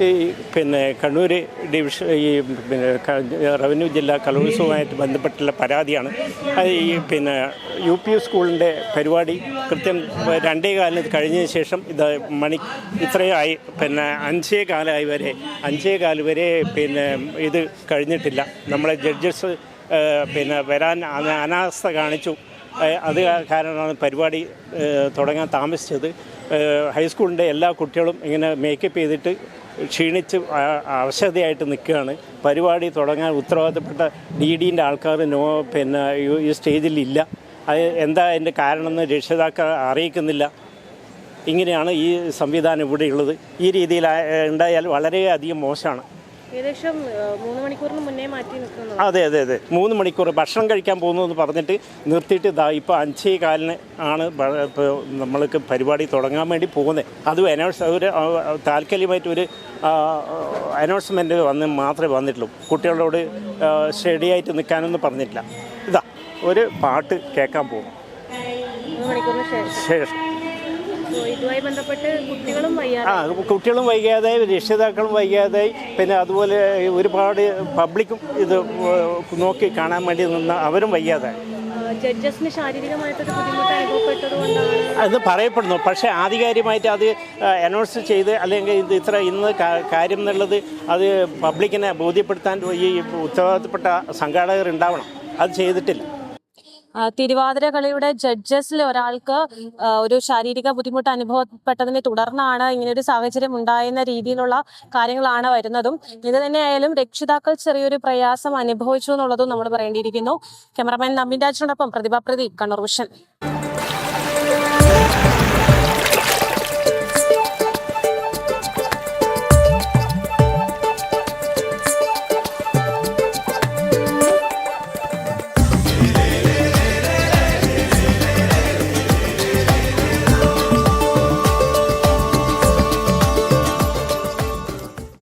ഈ പിന്നെ കണ്ണൂർ ഡിവിഷൻ ഈ പിന്നെ റവന്യൂ ജില്ലാ കലോത്സവമായിട്ട് ബന്ധപ്പെട്ടുള്ള പരാതിയാണ്. ഈ പിന്നെ യു പി സ്കൂളിന്റെ പരിപാടി കൃത്യം രണ്ടേ കാലിന് കഴിഞ്ഞതിന് ശേഷം ഇത് മണി ഇത്രയായി. പിന്നെ അഞ്ചേ കാലമായി വരെ അഞ്ചേ കാൽ വരെ പിന്നെ ഇത് കഴിഞ്ഞിട്ടില്ല. നമ്മളെ ജഡ്ജസ് പിന്നെ വരാൻ അന- അനാസ്ഥ കാണിച്ചു. അത് കാരണമാണ് പരിപാടി തുടങ്ങാൻ താമസിച്ചത്. ഹൈസ്കൂളിന്റെ എല്ലാ കുട്ടികളും ഇങ്ങനെ മേക്കപ്പ് ചെയ്തിട്ട് ക്ഷീണിച്ച് അവശതയായിട്ട് നിൽക്കുകയാണ്. പരിപാടി തുടങ്ങാൻ ഉത്തരവാദിത്തപ്പെട്ട ഡി ഡീന്റെ ആൾക്കാർ നോ പിന്നെ ഈ- സ്റ്റേജിലില്ല അത് എന്താ അതിന്റെ കാരണമെന്ന് രക്ഷിതാക്കൾ അറിയിക്കുന്നില്ല. ഇങ്ങനെയാണ് ഈ സംവിധാനം ഇവിടെയുള്ളത് ഈ രീതിയിൽ ഉണ്ടായാൽ വളരെയധികം മോശമാണ്. ഏകദേശം മൂന്ന് മണിക്കൂറിന് മുന്നേ മാറ്റി നിൽക്കുന്നു അതെ അതെ അതെ. മൂന്ന് മണിക്കൂർ ഭക്ഷണം കഴിക്കാൻ പോകുന്നു എന്ന് പറഞ്ഞിട്ട് നിർത്തിയിട്ട് ഇതാ ഇപ്പോൾ അഞ്ചേ കാലിന് ആണ് ഇപ്പോൾ നമ്മൾക്ക് പരിപാടി തുടങ്ങാൻ വേണ്ടി പോകുന്നത്. അതും അനൗൺസ് ഒരു താൽക്കാലികമായിട്ട് ഒരു അനൗൺസ്മെന്റ് വന്ന് മാത്രമേ വന്നിട്ടുള്ളൂ. കുട്ടികളോട് സ്റ്റഡിയായിട്ട് നിൽക്കാനൊന്നും പറഞ്ഞിട്ടില്ല. ഇതാ ഒരു പാട്ട് കേൾക്കാൻ പോകും ശേഷം. ഇതുമായി ബന്ധപ്പെട്ട് കുട്ടികളും വയ്യാതെ ആ കുട്ടികളും വൈകാതെ രക്ഷിതാക്കളും വൈകാതെ പിന്നെ അതുപോലെ ഒരുപാട് പബ്ലിക്കും ഇത് നോക്കി കാണാൻ വേണ്ടി നിന്ന അവരും വയ്യാതെ. ജഡ്ജസിന് ശാരീരികമായിട്ടൊരു ബുദ്ധിമുട്ട് അനുഭവപ്പെട്ടത് അത് പറയപ്പെടുന്നു. പക്ഷേ ആധികാരികമായിട്ട് അത് അനൗൺസ് ചെയ്ത് അല്ലെങ്കിൽ ഇത് ഇത്ര ഇന്ന് കാര്യം എന്നുള്ളത് അത് പബ്ലിക്കിനെ ബോധ്യപ്പെടുത്താൻ ഈ ഉത്തരവാദിത്തപ്പെട്ട സംഘാടകർ ഉണ്ടാവണം അത് ചെയ്തിട്ടില്ല. തിരുവാതിര കളിയുടെ ജഡ്ജസിൽ ഒരാൾക്ക് ഒരു ശാരീരിക ബുദ്ധിമുട്ട് അനുഭവപ്പെട്ടതിനെ തുടർന്നാണ് ഇങ്ങനൊരു സാഹചര്യം ഉണ്ടായെന്ന രീതിയിലുള്ള കാര്യങ്ങളാണ് വരുന്നതും. ഇത് തന്നെയായാലും രക്ഷിതാക്കൾ ചെറിയൊരു പ്രയാസം അനുഭവിച്ചു എന്നുള്ളതും നമ്മൾ പറയേണ്ടിയിരിക്കുന്നു. ക്യാമറമാൻ നമ്പിൻ രാജിനോടൊപ്പം പ്രതിഭ കണ്ണൂർ വിഷൻ.